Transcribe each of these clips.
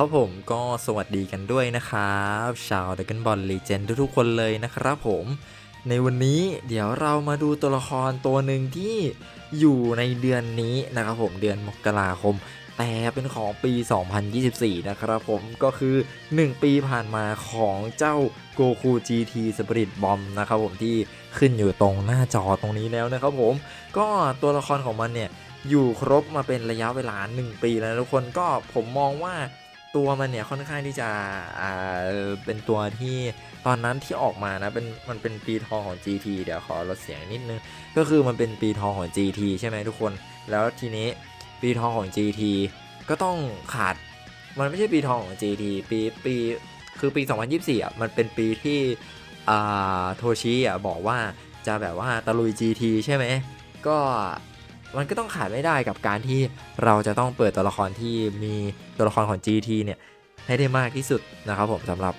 ครับผมก็สวัสดีกันด้วยนะครับชาวด r a กันบอลลีเจนทุกๆคนเลยนะครับผม ในวันนี้เดี๋ยวเรามาดูตัวละครตัวหนึ่งที่อยู่ในเดือนนี้นะครับผมเดือนมกราคม แต่เป็นของปี 2024 นะครับผมก็คือ 1 ปีผ่านมาของเจ้า Goku GT Spirit Bomb นะครับผมที่ขึ้นอยู่ตรงหน้าจอตรงนี้แล้วนะครับผมก็ตัวละครของมันเนี่ยอยู่ครบมาเป็นระยะเวลา 1 ปีแล้วทุกคนก็ผมมองว่า ตัวมันเนี่ยค่อนข้างที่จะอ่าเป็นตัวที่ตอนนั้นที่ออกมานะเป็นมันเป็นปีทองของ GT เดี๋ยวขอลดเสียงนิดนึง ก็คือมันเป็นปีทองของ GT ใช่ไหมทุกคน แล้วทีนี้ปีทองของ GT ก็ต้องขาดมันไม่ใช่ปีทองของ GT ปีปีคือปี 2024อะมันเป็นปีที่อ่าโทชิอะบอกว่าจะแบบว่าตะลุย GT ใช่ไหมก็มันก็ต้องขาดไม่ได้กับการที่เราจะต้องเปิดตัวละครที่มี ตัวละครของ GT เนี่ยให้ได้มากที่สุดนะครับผมสำหรับ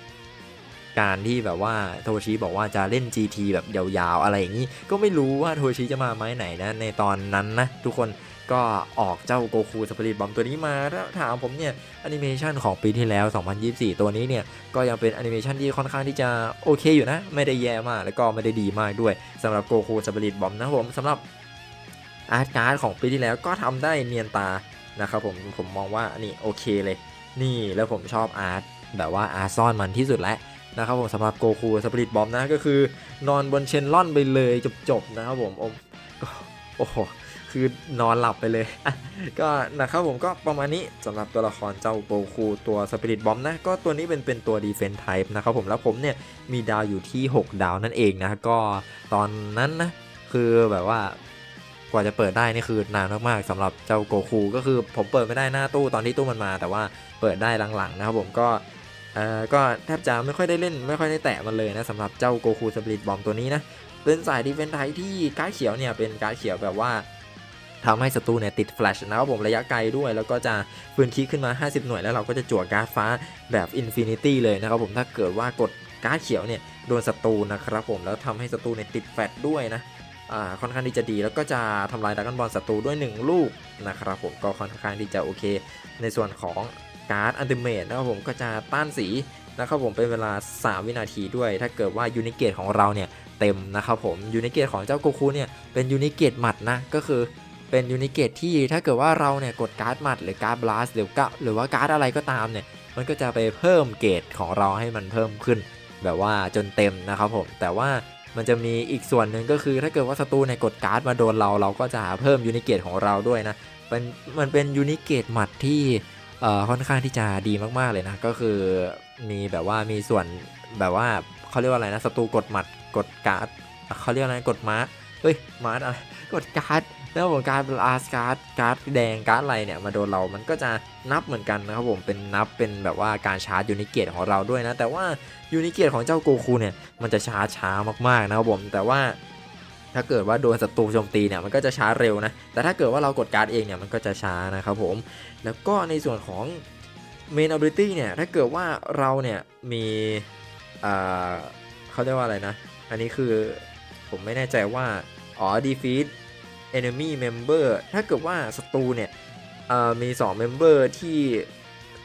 การที่แบบว่าโทชิบอกว่าจะเล่น GT แบบยาวๆอะไรอย่างนี้ ก็ไม่รู้ว่าโทชิจะมาไม้ไหนนะ ในตอนนั้นนะ ทุกคนก็ออกเจ้าโกคูสปริตบอมตัวนี้มาถ้าถามผมเนี่ยแอนิเมชันของปีที่แล้ว 2024 ตัวนี้เนี่ย ก็ยังเป็นแอนิเมชันที่ค่อนข้างที่จะโอเคอยู่นะ ไม่ได้แย่มาก แล้วก็ไม่ได้ดีมากด้วยสำหรับโกคูสปริตบอมนะผมสำหรับอาร์ตการ์ดของปีที่แล้วก็ทำได้เนียนตา นะครับผมผมมองว่านี่โอเคเลย นี่แล้วผมชอบอาร์ตแบบว่าอาร์ซ่อนมันที่สุดแล้วนะครับผมสำหรับโกคูสปริตบอมนะก็คือนอนบนเชนล่อนไปเลยจบๆนะครับผมโอ้โหคือนอนหลับไปเลย ก็นะครับผมก็ประมาณนี้สำหรับตัวละครเจ้าโกคูตัวสปิริตบอมนะ ก็ตัวนี้เป็นเป็นตัวดีเฟน s ์ไทป์นะครับผมแล้วผมเนี่ยมีดาวอยู่ที่ 6 ดาวนั่นเองนะ ก็ตอนนั้นนะ คือแบบว่า กว่าจะเปิดได้นี่คือนานมากๆสำหรับเจ้าโกคูก็คือผมเปิดไม่ได้หน้าตู้ตอนที่ตู้มันมา แต่ว่าเปิดได้หลังๆนะครับผมก็เอ่อก็แทบจะไม่ค่อยได้เล่นไม่ค่อยได้แตะมันเลยนะสำหรับเจ้าโกคูสปริตบอมตัวนี้นะเป็นสายดีเฟนไทที่การ์ดเขียวเนี่ยเป็นการ์ดเขียวแบบว่าทำให้ศัตรูเนี่ยติดแฟลชนะครับผมระยะไกลด้วย แล้วก็จะฟื้นคีขึ้นมา 50 หน่วยแล้วเราก็จะจั่วการ์ดฟ้าแบบอินฟินิตี้เลยนะครับผมถ้าเกิดว่ากดการ์ดเขียวเนี่ยโดนศัตรูนะครับผมแล้วทำให้ศัตรูเนี่ยติดแฟลชด้วยนะ ค่อนข้างที่จะดี แล้วก็จะทำลายดักกันบอลศัตรูด้วย 1 ลูกนะครับผมก็ค่อนข้างที่จะโอเค ในส่วนของการ์ดอันติเมตนะครับผมก็จะต้านสีนะครับผมเป็นเวลา 3 วินาทีด้วย ถ้าเกิดว่ายูนิเกตของเราเนี่ยเต็มนะครับผมยูนิเกตของเจ้าโกคูเนี่ยเป็นยูนิเกตหมัดนะก็คือเป็นยูนิเกตที่ถ้าเกิดว่าเราเนี่ยกดการ์ดหมัดหรือการ์ดบลัสหรือก็หรือว่าการ์ดอะไรก็ตามเนี่ยมันก็จะไปเพิ่มเกตของเราให้มันเพิ่มขึ้น แบบว่าจนเต็มนะครับผมแต่ว่า มันจะมีอีกส่วนหนึ่งก็คือถ้าเกิดว่าศัตรูในกดการ์ดมาโดนเราเราก็จะหาเพิ่มยูนิเกตของเราด้วยนะเป็นมันเป็นยูนิเกตหมัดที่เอ่อค่อนข้างที่จะดีมากๆเลยนะก็คือมีแบบว่ามีส่วนแบบว่าเขาเรียกว่าอะไรนะศัตรูกดหมัดกดการ์ดเขาเรียกอะไรกดมาร์เฮ้ยมาร์อะไรกดการ์ด แล้วผมการ์ดอาร์สการ์ดการ์ดแดงการ์ดอะไรเนี่ยมาโดนเรามันก็จะนับเหมือนกันนะครับผมเป็นนับเป็นแบบว่าการชาร์จยูนิเกตของเราด้วยนะ แต่ว่ายูนิเกียของเจ้าโกคูเนี่ยมันจะช้าช้ามากๆนะครับผมแต่ว่าถ้าเกิดว่าโดนศัตรูโจมตีเนี่ยมันก็จะช้าเร็วนะ แต่ถ้าเกิดว่าเรากดการ์ดเองเนี่ยมันก็จะช้านะครับผม แล้วก็ในส่วนของ Main Ability เนี่ยถ้าเกิดว่าเราเนี่ยมีเขาเรียกว่าอะไรนะ อันนี้คือผมไม่แน่ใจว่า อ๋อ defeat enemy member ถ้าเกิดว่าศัตรูเนี่ยเอ่อมี2 member ที่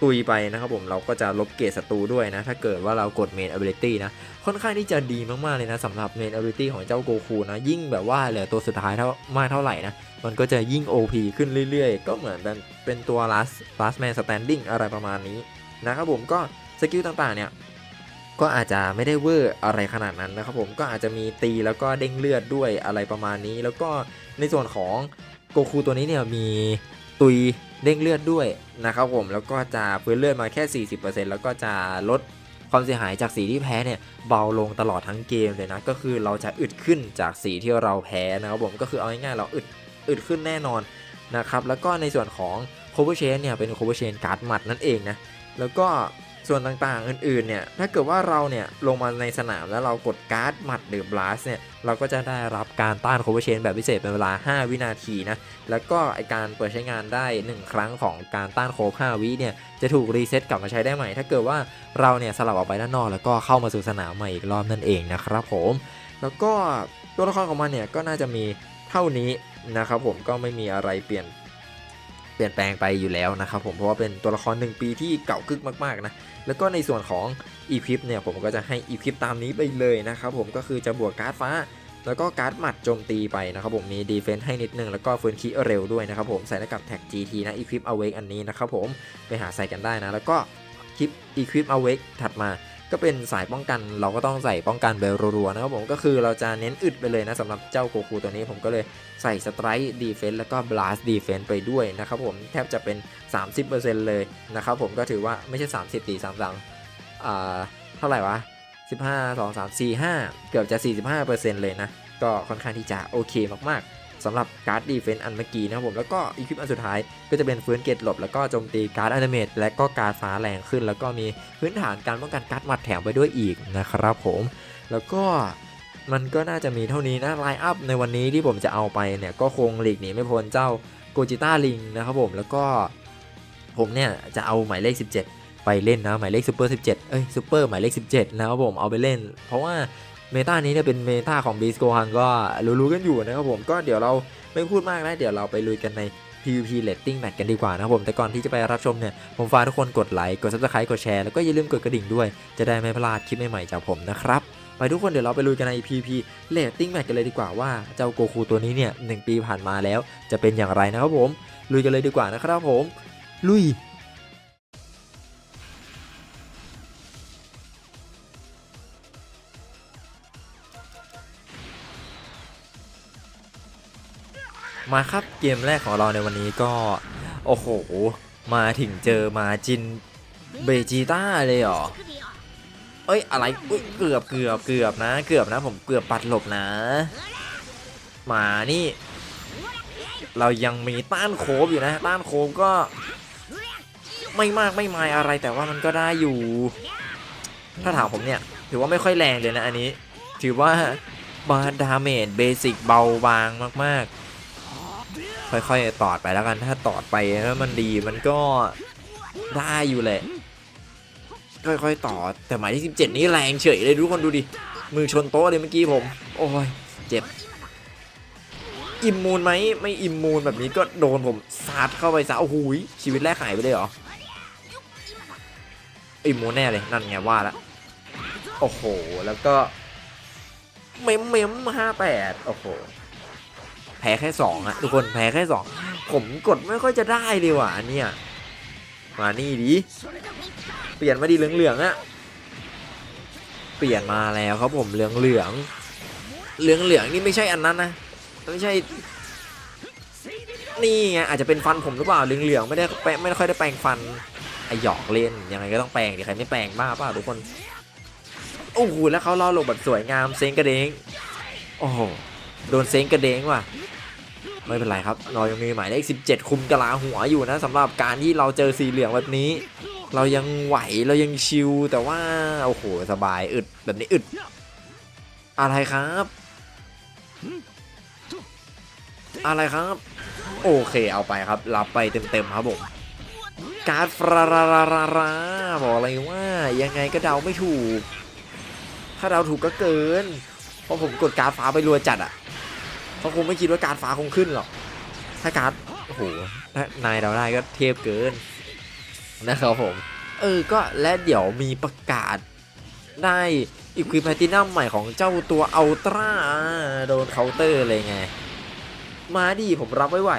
ตุยไปนะครับผมเราก็จะลบเกรดศัตรูด้วยนะ ถ้าเกิดว่าเรากด main ability นะ ค่อนข้างที่จะดีมาก ๆ เลยนะสำหรับ main ability ของเจ้าโกคูนะ ยิ่งแบบว่าเหลือตัวสุดท้ายเท่ามากเท่าไหร่นะ มันก็จะยิ่ง OP ขึ้นเรื่อย ๆ ก็เหมือนเป็นเป็นตัว last last man standing อะไรประมาณนี้นะครับผมก็สกิลต่าง ๆ เนี่ย ก็อาจจะไม่ได้เวอร์อะไรขนาดนั้นนะครับผมก็อาจจะมีตีแล้วก็เด้งเลือดด้วยอะไรประมาณนี้ แล้วก็ในส่วนของโกคูตัวนี้เนี่ยมีตุยเด้งเลือดด้วยนะครับผมแล้วก็จะฟื้นเลือดมาแค่ 40%แล้วก็จะลดความเสียหายจากสีที่แพ้เนี่ยเบาลงตลอดทั้งเกมเลยนะก็คือเราจะอึดขึ้นจากสีที่เราแพ้นะครับผมก็คือเอาง่ายๆเราอึดอึดขึ้นแน่นอนนะครับแล้วก็ในส่วนของ cover chain เนี่ยเป็น cover chain การ์ดหมัดนั่นเองนะแล้วก็ ส่วนต่างๆอื่นๆเนี่ยถ้าเกิดว่าเราเนี่ยลงมาในสนามแล้วเรากดการ์ดหมัดหรือบลัสเนี่ยเราก็จะได้รับการต้าน cover chain แบบพิเศษเป็นเวลา 5 วินาทีนะแล้วก็ไอการเปิดใช้งานได้ 1 ครั้งของการต้านโคบ5วิเนี่ยจะถูกรีเซ็ตกลับมาใช้ได้ใหม่ ถ้าเกิดว่าเราเนี่ยสลับออกไปด้านนอก แล้วก็เข้ามาสู่สนามใหม่อีกรอบนั่นเองนะครับผมแล้วก็ตัวละครของมันเนี่ยก็น่าจะมีเท่านี้นะครับผมก็ไม่มีอะไรเปลี่ยน เปลี่ยนแปลงไปอยู่แล้วนะครับผมเพราะว่าเป็นตัวละคร 1 ปีที่เก่ากึกมากๆนะแล้วก็ในส่วนของอีพิปเนี่ยผมก็จะให้อีพิปตามนี้ไปเลยนะครับผมก็คือจะบวกการ์ดฟ้า แล้วก็การ์ดหมัดโจมตีไปนะครับผมมีดีเฟนส์ให้นิดนึงแล้วก็ฟื้นคีเร็วด้วยนะครับผมใส่ได้กับแท็ก GT นะอีคิปเอาเวกอันนี้นะครับผมไปหาใส่กันได้นะ แล้วก็คลิปอีควิปเอาเวกถัดมา ก็เป็นสายป้องกันเราก็ต้องใส่ป้องกันเบลรัวๆนะครับผมก็คือเราจะเน้นอึดไปเลยนะสำหรับเจ้าโกคูตัวนี้ผมก็เลยใส่สไตร์ดีเฟนส์แล้วก็บลัสดีเฟนส์ไปด้วยนะครับผมแทบจะเป็น 30%เลยนะครับผมก็ถือว่าไม่ใช่ 30ตี33อ่าเท่าไหร่วะ 15 2 3 4 5 เกือบจะ 45%เลยนะ ก็ค่อนข้างที่จะโอเคมากๆ สำหรับการ์ดดีเฟนต์อันเมื่อกี้นะครับผมแล้วก็อีควิปอันสุดท้ายก็จะเป็นฟื้นเกตหลบแล้วก็โจมตีการ์ดอันเมตและก็การ์ดฟ้าแรงขึ้น แล้วก็มีพื้นฐานการป้องกันการ์ดหมัดแถมไปด้วยอีกนะครับผมแล้วก็มันก็น่าจะมีเท่านี้นะไลน์อัพในวันนี้ที่ผมจะเอาไปเนี่ยก็คงหลีกหนีไม่พ้นเจ้าโกจิต้าลิงนะครับผมแล้วก็ผมเนี่ยจะเอาหมายเลข 17 ไปเล่นนะหมายเลขซูเปอร์17เอ้ยซูเปอร์หมายเลข 17 นะครับผมเอาไปเล่น เพราะว่า เมตานี้เนี่ยเป็นเมตาของบีสโกฮังก็รู้ๆกันอยู่นะครับผมก็เดี๋ยวเราไม่พูดมากนะเดี๋ยวเราไปลุยกันใน PVP Rating Match กันดีกว่านะครับผมแต่ก่อนที่จะไปรับชมเนี่ย ผมฝากทุกคนกดไลค์ กด Subscribe กดแชร์ แล้วก็อย่าลืมกดกระดิ่งด้วย จะได้ไม่พลาดคลิปใหม่ๆจากผมนะครับ ไปทุกคนเดี๋ยวเราไปลุยกันใน PVP Rating Match กันเลยดีกว่าว่าเจ้าโกคูตัวนี้เนี่ยหปีผ่านมาแล้วจะเป็นอย่างไรนะครับผม ลุยกันเลยดีกว่านะครับผม ลุย มาครับเกมแรกของเราในวันนี้ก็ โอ้โห มาถึงเจอมาจินเบจิต้าเลยเหรอ เอ้ยอะไรอุ๊ยเกือบเกือบเกือบนะ เกือบนะ ผมเกือบปัดหลบนะมานี่ เรายังมีต้านโคบอยู่นะ ต้านโคบก็ ไม่มากไม่มายอะไรแต่ว่ามันก็ได้อยู่ ถ้าถามผมเนี่ย ถือว่าไม่ค่อยแรงเลยนะอันนี้ ถือว่าบาดาเมจเบสิกเบาบางมากๆ ค่อยๆตอดไปแล้วกันถ้าตอดไปแล้วมันดีมันก็ได้อยู่แหละค่อยๆต่อแต่หมายที่ 17 นี้แรงเฉยเลยทุกคนดูดิ มือชนโต๊ะเลยเมื่อกี้ผม โอ้ย เจ็บ อิมมูนไหมไม่อิมมูนแบบนี้ก็โดนผมซาดเข้าไปซะโอ้โหชีวิตแรกหายไปเลยเหรอ อิมมูนแน่เลยนั่นไงว่าละโอ้โห แล้วก็ เมมเมมห้าแปดโอ้โห แพ้แค่สองอะทุกคนแพ้แค่สองผมกดไม่ค่อยจะได้เลยว่ะอันเนี่ยมานี่ดิเปลี่ยนมาดีเหลืองๆอะเปลี่ยนมาแล้วครับผมเหลืองเหลืองเหลืองเหลืองๆนี่ไม่ใช่อันนั้นนะไม่ใช่นี่ไงอาจจะเป็นฟันผมหรือเปล่าเหลืองเหลืองๆไม่ได้แปะไม่ค่อยได้แปรงฟันไอหยอกเล่นยังไงก็ต้องแปรงดิใครไม่แปรงบ้าเปล่าทุกคนโอ้โหแล้วเขาล่อลงแบบสวยงามเซ็งกระเด้งโอ้โห โดนเซ็งกระเด้งว่ะไม่เป็นไรครับ เรายังมีหมายเลข 17 คุมกะลาหัวอยู่นะสำหรับการที่เราเจอสีเหลืองแบบนี้ เรายังไหวเรายังชิลแต่ว่าโอ้โหสบายอึดแบบนี้อึด อะไรครับ อะไรครับ โอเคเอาไปครับ รับไปเต็มๆครับผมการ์ดฟราราราราราบอกเลยว่ายังไงก็เดาไม่ถูก ถ้าเดาถูกก็เกิน เพราะผมกดการ์ดฟ้าไปรัวจัดอะ เขาคงไม่คิดว่าการฟ้าคงขึ้นหรอก ถ้าการโอ้โหถ้านายเราได้ก็เทพเกินนะครับผม เออก็และเดี๋ยวมีประกาศได้อีควิแพตินัมใหม่ของเจ้าตัวอัลตร้าโดนเคาน์เตอร์เลยไง มาดิผมรับไว้ไหว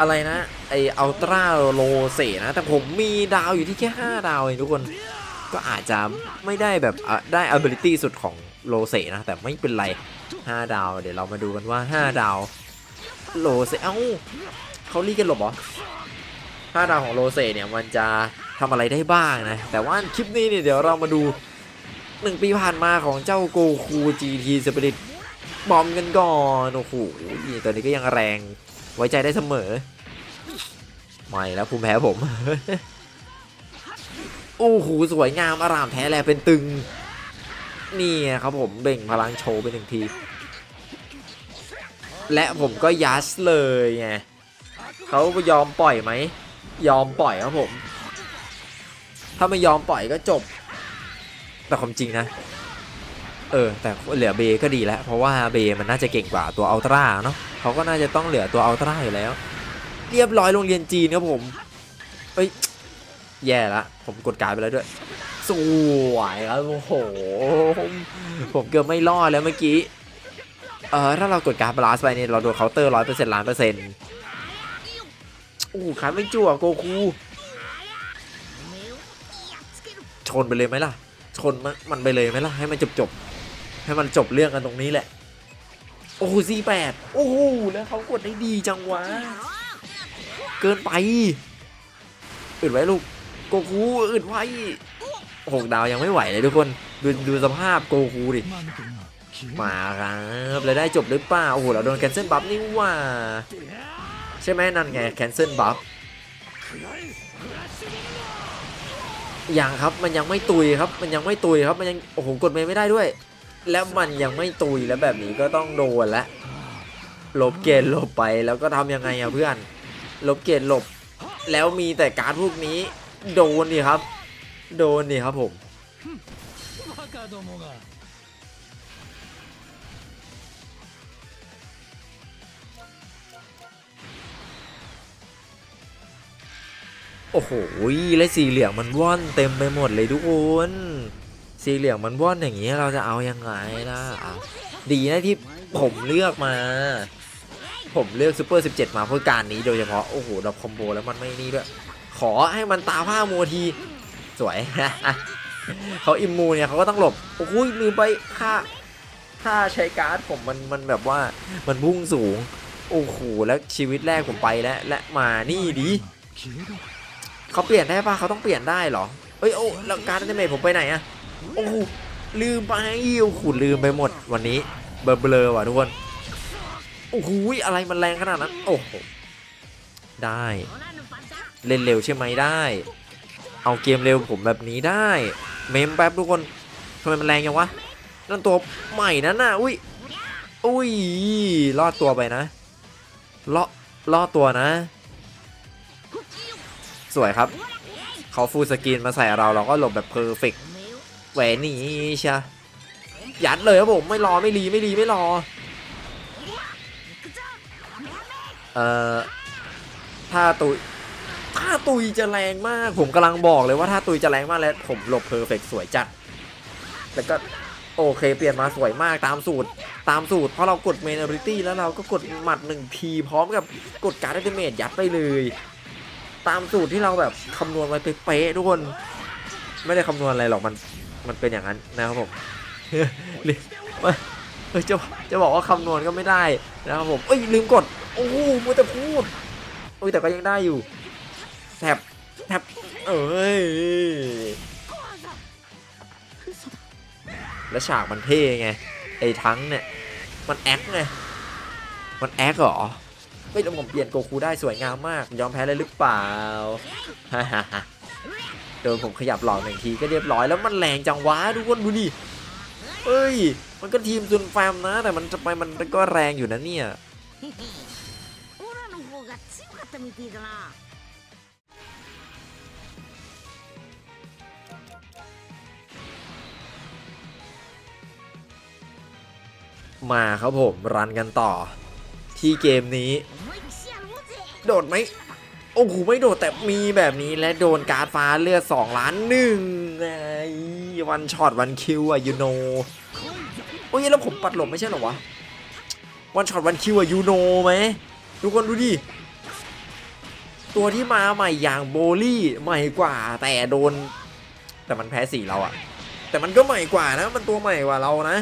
อะไรนะ ไออัลตร้าโลเซนะ แต่ผมมีดาวอยู่ที่แค่ 5 ดาวเองทุกคน ก็อาจจะไม่ได้แบบอะได้ ability สุดของ โลเซนะ แต่ไม่เป็นไร 5 ดาว เดี๋ยวเรามาดูกันว่า 5 ดาว โลเซเอ้าเขารีกันหลบเหรอ5ดาวของโลเซเนี่ยมันจะทำอะไรได้บ้างนะ แต่ว่าคลิปนี้เนี่ยเดี๋ยวเรามาดู 1 ปีผ่านมาของเจ้าโกคู GT Spirit บอมกันก่อนโอ้โหตัวนี้ก็ยังแรงไว้ใจได้เสมอไม่แล้วภูมิแพ้ผม โอ้โหสวยงามอารามแท้แลเป็นตึง นี่ไงครับผมเบ่งพลังโชว์ไปหนึ่งที และผมก็ยัสเลยไงเขายอมปล่อยไหม ยอมปล่อยครับผม ถ้าไม่ยอมปล่อยก็จบ แต่ความจริงนะ เออ แต่เหลือเบก็ดีแล้ว เพราะว่าเบมันน่าจะเก่งกว่าตัวอัลตร้าเนาะเขาก็น่าจะต้องเหลือตัวอัลตร้าอยู่แล้ว เรียบร้อยโรงเรียนจีนครับผมเอ้ยแย่ละผมกดการไปแล้วด้วย สวยครับโอ้โห ผมเกือบไม่รอดแล้วเมื่อกี้ เออถ้าเรากดการดบลานซ์ไปเนี่ยเราโดนเคาน์เตอร์ร้อยเปอร์เซ็นต์ล้านเปอร์เซ็นต์โอ้ขาไม่จั่วโกคู ชนไปเลยไหมล่ะ ชนมันไปเลยไหมล่ะ ให้มันจบจบให้มันจบเรื่องกันตรงนี้แหละ โอ้โหซีแปดโอ้โหแล้วเขากดได้ดีจังวะ เกินไป อึดไว้ลูกโกคูอึดไว้ หกดาวยังไม่ไหวเลยทุกคน ดูดูสภาพโกคูดิ มาครับแล้วได้จบหรือเปล่า โอ้โห เราโดนแคนเซิลบัฟนี่ว่า ใช่ไหมนั่นไงแคนเซิลบัฟยังครับมันยังไม่ตุยครับ มันยังไม่ตุยครับ มันยัง โอ้โห กดเมย์ไม่ได้ด้วย แล้วมันยังไม่ตุยแล้วแบบนี้ก็ต้องโดนล้วลบเกณฑ์หลบไปแล้วก็ทำยังไงอะเพื่อน ลบเกณฑ์หลบ แล้วมีแต่การดพวกนี้โดนดิครับ โดนนี่ครับผม โอ้โหและสีเหลืองมันว่อนเต็มไปหมดเลยทุกคน สีเหลืองมันว่อนอย่างนี้เราจะเอายังไงล่ะดีนะที่ผมเลือกมา ผมเลือกซูเปอร์ 17 มาเพื่อการนี้โดยเฉพาะ โอ้โหดับคอมโบแล้วมันไม่นี่ด้วย ขอให้มันตาผ้าโมที สวย เขาอิมมูเนี่ยเขาก็ต้องหลบ โอ้ยลืมไปค่าค่าใช้การ์ดผมมันมันแบบว่ามันพุ่งสูง โอ้โหแล้วชีวิตแรกผมไปแล้วและมานี่ดิเขาเปลี่ยนได้ปะเขาต้องเปลี่ยนได้เหรอเอ้ยโอ้แล้วการ์ดเมทผมไปไหนอะโอ้ลืมไปโอ้โหลืมไปหมดวันนี้เบลเบลว่ะทุกคนโอ้โหอะไรมันแรงขนาดนั้น โอ้โหได้ เล่นเร็วใช่ไหมได้ เอาเกมเร็วผมแบบนี้ได้ เมมแป๊บทุกคนทำไมมันแรงยังวะนั่นตัวใหม่นั่นน่ะอุ้ยอุ้ยรอดตัวไปนะรอดรอดตัวนะ สวยครับเขาฟูลสกรีนมาใส่เราเราก็หลบแบบเพอร์เฟกแหวนหนีใช่ยัดเลยครับผมไม่รอไม่รีไม่รีไม่รอเอ่อถ้าตุยถ้า ตุยจะแรงมาก ผมกำลังบอกเลยว่าถ้าตุยจะแรงมากแล้วผมหลบเพอร์เฟกสวยจัดแล้วก็โอเคเปลี่ยนมาสวยมากตามสูตร ตามสูตรเพราะเรากดเมนอริตี้แล้วเราก็กดหมัดหนึ่งทีพร้อมกับกดการ์ดเดเมจยัดไปเลย ตามสูตรที่เราแบบคำนวณไว้เป๊ะๆทุกคนไม่ได้คำนวณอะไรหรอกมันมันเป็นอย่างนั้นนะครับผมเออจะจะบอกว่าคำนวณก็ไม่ได้นะครับผมเอ้ยลืมกดโอ้โหมัวแต่พูดโอ้ยแต่ก็ยังได้อยู่ แทบแทบเอ้ยแล้วฉากมันเท่ไงไอ้ทั้งเนี่ยมันแอคไงมันแอคเหรอเฮ้ยแล้วผมเปลี่ยนโกคูได้สวยงามมาก ยอมแพ้เลยหรือเปล่าฮ่าฮ่าฮ่าโดนผมขยับหลอกหนึ่งทีก็เรียบร้อยแล้วมันแรงจังวะทุกคนดูดิเอ้ย มันก็ทีมซุนแฟมนะ แต่มันจะไปมันก็แรงอยู่นะเนี่ย มาครับผมรันกันต่อ ที่เกมนี้ โดดไหมโอ้โหไม่โดดแต่มีแบบนี้และโดนการ์ดฟ้าเลือด2ล้านหนึ่งไอ้วันช็อตวันคิวอะยูโนโอ้ยแล้วผมปัดหลบไม่ใช่หรอวะวันช็อตวันคิวอะยูโนไหมทุกคนดูดิตัวที่มาใหม่อย่างโบลี่ใหม่กว่าแต่โดน แต่มันแพ้สีเราอะแต่มันก็ใหม่กว่านะ มันตัวใหม่กว่าเรานะ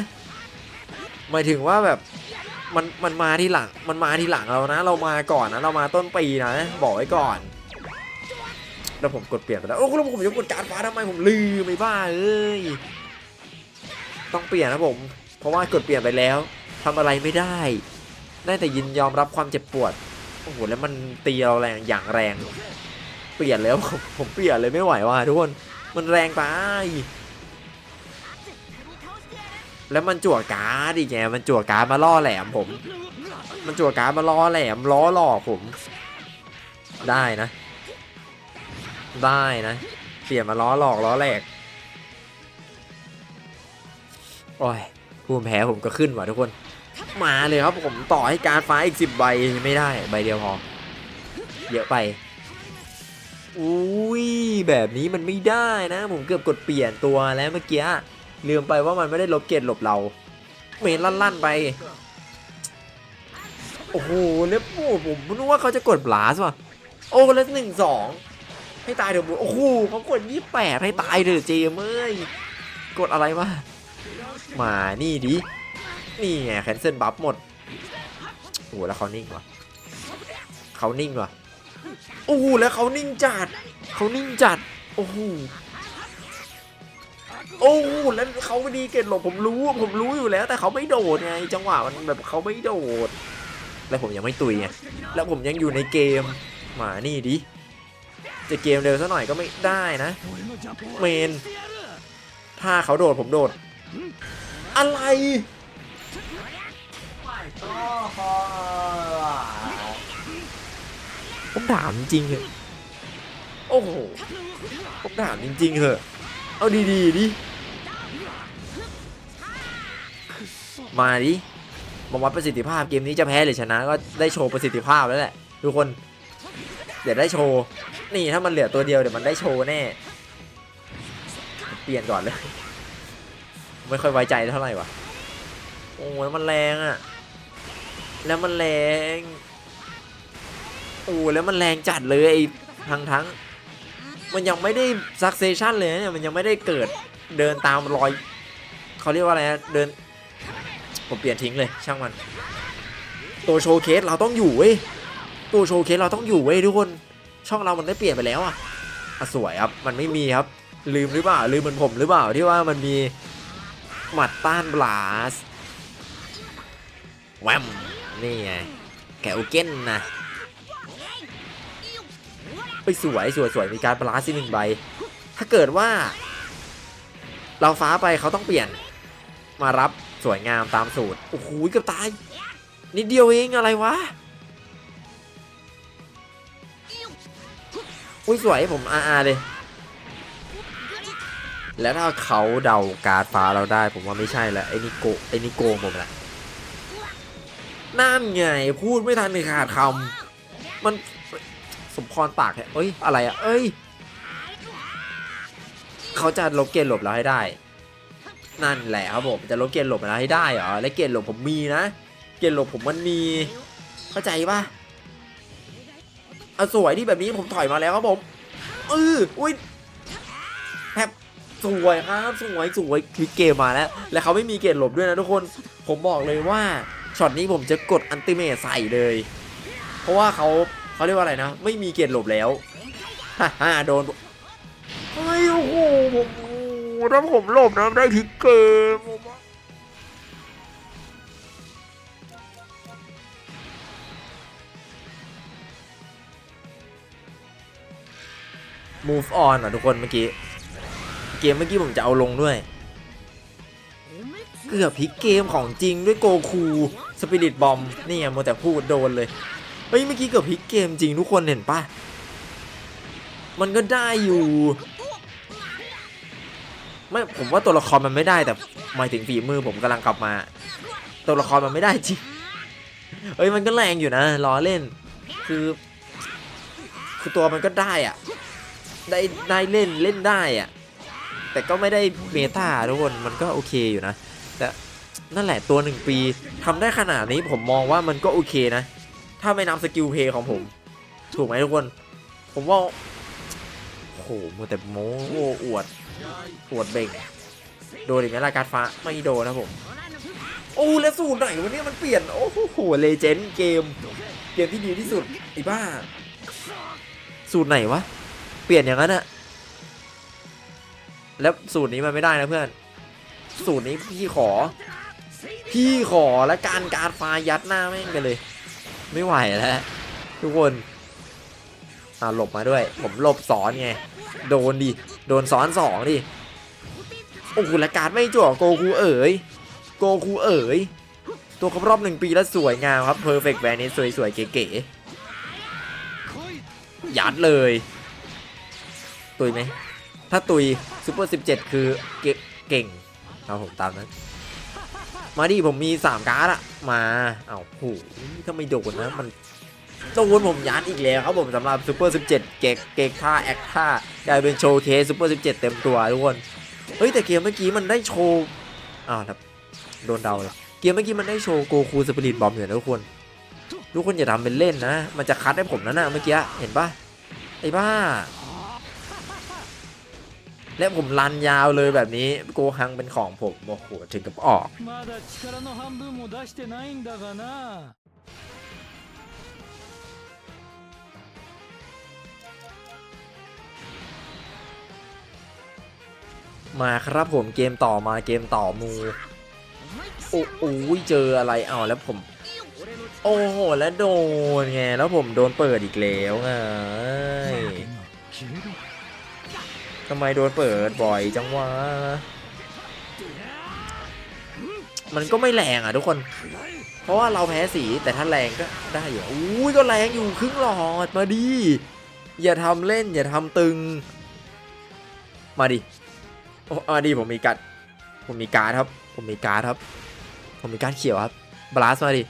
หมายถึงว่าแบบมันมันมาที่หลังมันมาที่หลังเรานะ เรามาก่อนนะเรามาต้นปีนะ บอกไว้ก่อน แล้วผมกดเปลี่ยนไปแล้วโอ้แล้วผมจะกดการดฟ้าทำไมผมลืมไม่บ้าเอ้ยต้องเปลี่ยนนะผม เพราะว่ากดเปลี่ยนไปแล้วทำอะไรไม่ได้ได้แต่ยินยอมรับความเจ็บปวดโอ้โหแล้วมันตีเราแรงอย่างแรง เปลี่ยนแล้วผมเปลี่ยนเลยไม่ไหวว่ะทุกคนมันแรงไป แล้วมันจั่วการ์ดอีกไงมันจั่วการ์ดมาล่อแหลมผม มันจั่วการ์ดมาล้อแหลมล้อหลอกผม ได้นะ ได้นะเปลี่ยนมาล้อหลอกล้อแหลกโอ้ยภูมิแพ้ผมก็ขึ้นว่ะทุกคน มาเลยครับผมต่อให้การฟ้าอีกสิบใบไม่ได้ใบเดียวพอ เยอะไปอุ้ยแบบนี้มันไม่ได้นะ ผมเกือบกดเปลี่ยนตัวแล้วเมื่อกี้ ลืมไปว่ามันไม่ได้ลบเกตหลบเรา เมนลั่นๆไป โอ้โหแล้วโอ้ผมนึกว่าเขาจะกดบลาสว่ะ โอ้แล้วหนึ่งสองให้ตายเถอะโอ้โหเขากดยี่แปดให้ตายเถอะเจมเอ้ยกดอะไรวะมานี่ดินี่ไงแคนเซิลบัฟหมดโอ้แล้วเขานิ่งว่ะเขานิ่งว่ะโอ้แล้วเขานิ่งจัดเขานิ่งจัดโอ้โห โอ้แล้วเขาไม่ดีเกตหลบผมรู้ผมรู้อยู่แล้ว แต่เขาไม่โดดไงจังหวะมันแบบเขาไม่โดด แล้วผมยังไม่ตุยไงแล้วผมยังอยู่ในเกมมานี่ดิจะเกมเร็วซะหน่อยก็ไม่ได้นะเมนถ้าเขาโดดผมโดด อะไรผมถามจริงเหรอโอ้โหผมถามจริงเหรอ เอาดีๆดิ มาดิมาวัดประสิทธิภาพเกมนี้จะแพ้หรือชนะก็ได้โชว์ประสิทธิภาพแล้วแหละทุกคน เดี๋ยวได้โชว์ นี่ถ้ามันเหลือตัวเดียวเดี๋ยวมันได้โชว์แน่ เปลี่ยนก่อนเลย ไม่ค่อยไว้ใจเท่าไหร่วะโอ้แล้วมันแรงอะแล้วมันแรง โอ้แล้วมันแรงจัดเลยไอ้ทั้งทั้ง มันยังไม่ได้ซักเซชันเลยเนี่ยมันยังไม่ได้เกิดเดินตามรอยเขาเรียกว่าอะไรนะเดิน ผมเปลี่ยนทิ้งเลยช่างมัน ตัวโชว์เคสเราต้องอยู่เว้ยตัวโชว์เคสเราต้องอยู่เว้ยทุกคนช่องเรามันได้เปลี่ยนไปแล้วอะอะสวยครับมันไม่มีครับ ลืมหรือเปล่าลืมเหมือนผมหรือเปล่าที่ว่ามันมีหมัดต้านบลาสแวมนี่ไงแกวเก้นนะ ไปสวยสวยสวยมีการบลาสอีกหนึ่งใบ ถ้าเกิดว่า เราฟ้าไปเขาต้องเปลี่ยน มารับสวยงามตามสูตร โอ้โหเกือบตาย นิดเดียวเองอะไรวะ อุ้ยสวยผมอาอาเลย แล้วถ้าเขาเดาการ์ดฟ้าเราได้ ผมว่าไม่ใช่แล้วไอ้นี่โกไอ้นี่โกงผมแหละนั่นไงพูดไม่ทันในขาดคำมัน พรปากเอ้ย อะไรอะเอ้ย เขาจะลบเกณฑ์หลบเราให้ได้ นั่นแหละครับผม จะลบเกณฑ์หลบเราให้ได้เหรอ และเกณฑ์หลบผมมีนะ เกณฑ์หลบผมมันมี เข้าใจปะเอาสวยที่แบบนี้ผมถอยมาแล้วครับผมเอออุ้ยแทบสวยครับสวยสวยคลิกเกมมาแล้ว และเขาไม่มีเกณฑ์หลบด้วยนะทุกคน ผมบอกเลยว่าช็อตนี้ผมจะกดอันติเมทใส่เลย เพราะว่าเขา เขาเรียกว่าอะไรนะ ไม่มีเกณฑ์หลบแล้วฮ่าฮ่าโดนเฮ้ยโอ้โหผมถ้าผมหลบนะได้พลิกเกมผมว่า move on อะทุกคนเมื่อกี้ เกมเมื่อกี้ผมจะเอาลงด้วย เกือบพลิกเกมของจริงด้วยโกคู สปิริตบอม นี่ไงโมวแต่พูดโดนเลย เฮ้ยเมื่อกี้เกือบพลิกเกมจริงทุกคนเห็นปะมันก็ได้อยู่ไม่ผมว่าตัวละครมันไม่ได้แต่หมายถึงฝีมือผมกำลังกลับมา ตัวละครมันไม่ได้จริงเฮ้ยมันก็แรงอยู่นะล้อเล่น คือ คือตัวมันก็ได้อะได้ได้เล่นเล่นได้อะแต่ก็ไม่ได้เมตาทุกคนมันก็โอเคอยู่นะ แต่นั่นแหละตัวหนึ่งปีทำได้ขนาดนี้ผมมองว่ามันก็โอเคนะ ถ้าไม่นับสกิลเพย์ของผม ถูกไหมทุกคน ผมว่าโอ้โหมัวแต่โม้โอวดอวดเบ่งโดนอีกไหมล่ะการดฟ้าไม่โดนนะผม โอ้แล้วสูตรไหนวันนี้มันเปลี่ยน โอ้โหเลเจนด์เกม เกมที่ดีที่สุดไอ้บ้า สูตรไหนวะ เปลี่ยนอย่างนั้นอะแล้วสูตรนี้มันไม่ได้นะเพื่อน สูตรนี้พี่ขอ พี่ขอและการการฟ้ายัดหน้าแม่งกันเลย ไม่ไหวแล้วทุกคนอาหลบมาด้วย ผมหลบสอนไง โดนดิ โดนซ้อนสองดิ โอ้โหและการไม่จ่อโกคูเอ๋ย โกคูเอ๋ย ตัวครบรอบหนึ่งปีแล้วสวยงามครับเพอร์เฟกต์แบนนี้สวยๆ เก๋ๆ ยัดเลย ตุยไหม ถ้าตุยซูเปอร์17คือเกเก่งเอาผมตามนั้น มาดิผมมี3การ์ดอะ มาเอาโหถ้าไม่โดนนะมันโดนผมยัดอีกแล้วครับผมสำหรับซูเปอร์17 เกกเกกท่าแอคท่ากลายเป็นโชว์เคสซูเปอร์17 เต็มตัวทุกคนเฮ้ยแต่เกมเมื่อกี้มันได้โชว์อ้าวครับโดนเดาเลยเกมเมื่อกี้มันได้โชว์โกคูสปิริตบอมอยู่นะทุกคนทุกคนอย่าทำเป็นเล่นนะ มันจะคัดให้ผมนะนะเมื่อกี้เห็นปะไอ้บ้า และผมรันยาวเลยแบบนี้โกฮังเป็นของผมโอ้โหถึงกับออกมาครับผมเกมต่อมาเกมต่อมูอโอ้โหเจออะไรเอาแล้วผม โอ้โห แล้วโดนไง แล้วผมโดนเปิดอีกแล้วไง ทำไมโดนเปิดบ่อยจังวะ มันก็ไม่แรงอะทุกคน เพราะว่าเราแพ้สีแต่ถ้าแรงก็ได้อยู่อุ้ยก็แรงอยู่ครึ่งหลอดมาดิ อย่าทำเล่น อย่าทำตึง มาดิโอ้มาดิผมมีการ์ดผมมีการ์ดครับ ผมมีการ์ดครับ ผมมีการ์ดเขียวครับ บลัสมาดิ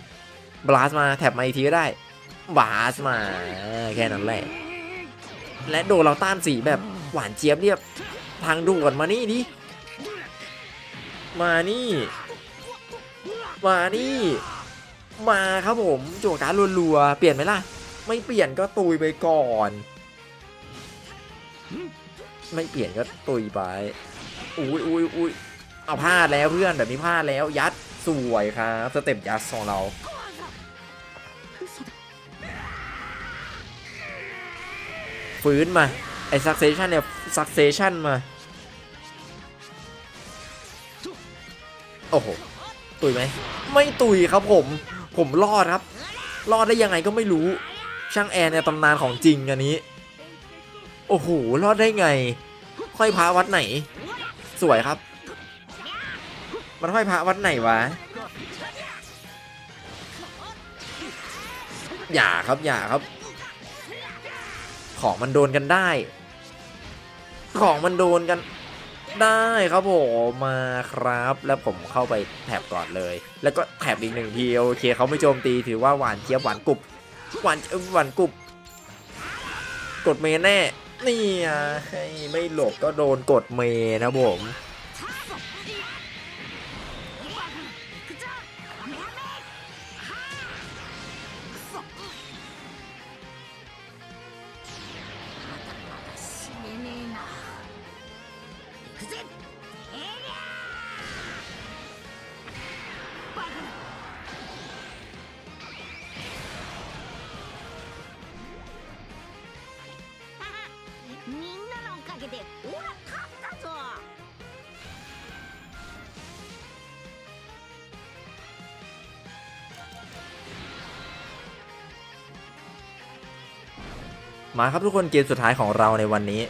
บลัสมาแท็บมาอีกทีก็ได้ บลัสมาแค่นั้นแหละ และโดนเราต้านสีแบบ หวานเจี๊ยบเรียบทางด่วนมานี่ดิ มานี่ มานี่ มาครับผมจั่การรัวๆ เปลี่ยนไหมล่ะ ไม่เปลี่ยนก็ตุยไปก่อน ไม่เปลี่ยนก็ตุยไป อุ้ยอุ้ยอุ้ยเอาพลาดแล้วเพื่อนแบบนี้พลาดแล้วยัดสวยครับสเต็ปยัดของเราฟื้นมา ไอ้ succession เนี่ย succession มา โอ้โห ตุยไหม ไม่ตุยครับผม ผมรอดครับ รอดได้ยังไงก็ไม่รู้ ช่างแอร์ในตำนานของจริงอันนี้ โอ้โห รอดได้ไงห้อยพระวัดไหน สวยครับ มันห้อยพระวัดไหนวะ อย่าครับอย่าครับ ของมันโดนกันได้ ของมันโดนกันได้ครับผมมาครับ แล้วผมเข้าไปแถบก่อนเลย แล้วก็แถบอีกหนึ่งทีโอเคเขาไม่โจมตีถือว่าหวานเจี๊ยบหวานกรุบหวานหวานกรุบกดเมนแน่นี่อะให้ไม่หลบก็โดนกดเมนะผม なのおかげでオラ勝ったぞ มาครับทุกคนเกมสุดท้ายของเราในวันนี้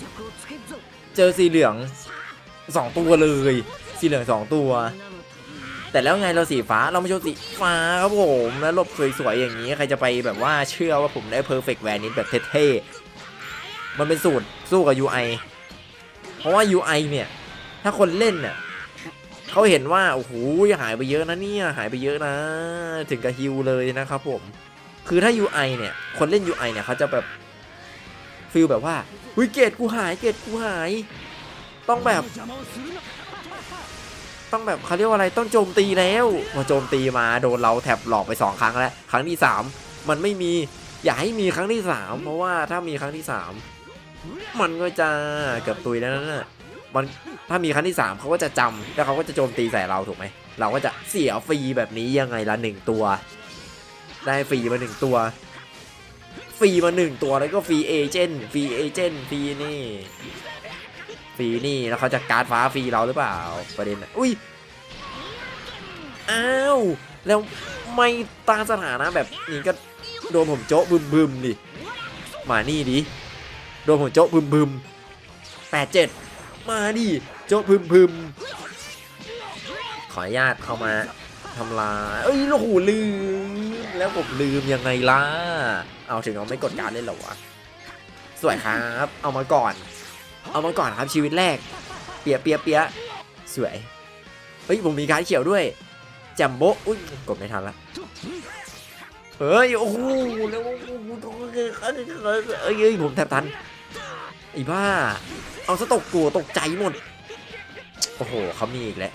弱をつけるぞ เจอสีเหลืองสองตัวเลย สีเหลืองสองตัว みんなの แต่แล้วไงเราสีฟ้าเราไม่โชว์สีฟ้าครับผมแล้วหลบสวยๆอย่างนี้ ใครจะไปแบบว่าเชื่อว่าผมได้เพอร์เฟกต์แวนิสแบบเท่ๆ มันเป็นสูตรสู้กับ UI เพราะว่า UI เนี่ย ถ้าคนเล่นเนี่ยเขาเห็นว่า โอ้โหหายไปเยอะนะเนี่ย หายไปเยอะนะ ถึงกับฮิวเลยนะครับผม คือถ้า UI เนี่ย คนเล่น UI เนี่ยเขาจะแบบฟิลแบบว่าวิเกตกูหายเกตกูหาย ต้องแบบ ต้องแบบเขาเรียกว่าอะไรต้องโจมตีแล้วพอโจมตีมาโดนเราแถบหลอกไป 2 ครั้งแล้ว ครั้งที่ 3 มันไม่มี อย่าให้มีครั้งที่ 3 เพราะว่าถ้ามีครั้งที่ 3 มันก็จะเกือบตุยแล้วนะมันถ้ามีครั้งที่สามเขาก็จะจำแล้วเขาก็จะโจมตีใส่เราถูกไหม เราก็จะเสียฟรีแบบนี้ยังไงละหนึ่งตัว ได้ฟรีมาหนึ่งตัว ฟรีมาหนึ่งตัวแล้วก็ฟรีเอเจนต์ฟรีเอเจนต์ฟรีนี่ฟรีนี่แล้วเขาจะการ์ดฟ้าฟรีเราหรือเปล่าประเด็นอุ้ยอ้าวแล้วไม่ตั้งสถานะแบบนี้ก็โดนผมโจ๊ะบึมบึมๆดิมานี่ดิ ดนผมโจ๊ะบึมบึมแปดเจ็ดมาดิโจ๊ะบึมบึมขออนุญาตเข้ามาทำลายเอ้ยโอ้โหลืม แล้วผมลืมยังไงล่ะ เอาถึงเราไม่กดการดเล่นเหรอวะ สวยครับ เอามาก่อน เอามาก่อนครับชีวิตแรก เปียะเปียะเปียะสวย เฮ้ยผมมีการเขียวด้วยแจมโบะอุ้ยกดไม่ทันละ เฮ้ยโอ้โหแล้วโอ้โหเอ้ยเอ้ยผมแทบทัน อีบ้า เอาซะตกกลัวตกใจหมด โอ้โหเขามีอีกแล้ว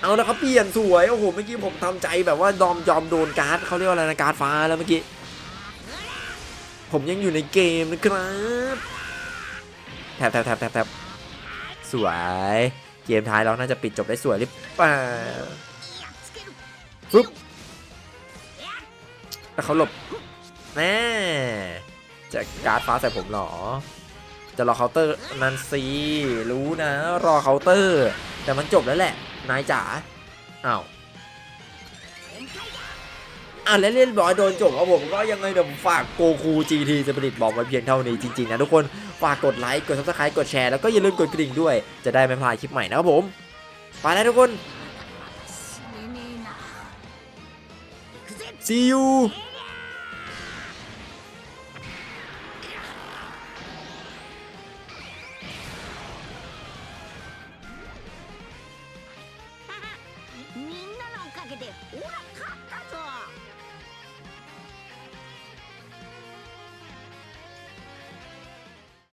เอาแล้วเขาเปลี่ยนสวย โอ้โห เมื่อกี้ผมทำใจแบบว่ายอมยอมโดนการ์ดเขาเรียกว่าอะไรนะการ์ดฟ้าแล้วเมื่อกี้ ผมยังอยู่ในเกมนะครับแถบแถบแถบแถบสวย เกมท้ายเราน่าจะปิดจบได้สวยหรือเปล่าฟึบแล้วเขาหลบแน่จะการ์ดฟ้าใส่ผมหรอ จะรอเคาน์เตอร์นันซีรู้นะ รอเคาน์เตอร์ แต่มันจบแล้วแหละ นายจ๋าอ้าวอะแล้วเล่นบอลโดนจบครับผมก็ยังไงเดี๋ยวฝากโกคูจีทีจะผลิตบอกไว้เพียงเท่านี้จริง ๆ นะทุกคน ฝากกดไลค์กดซับสไครต์กดแชร์แล้วก็อย่าลืมกดกระดิ่งด้วยจะได้ไม่พลาดคลิปใหม่นะครับผม ไปแล้วทุกคน See you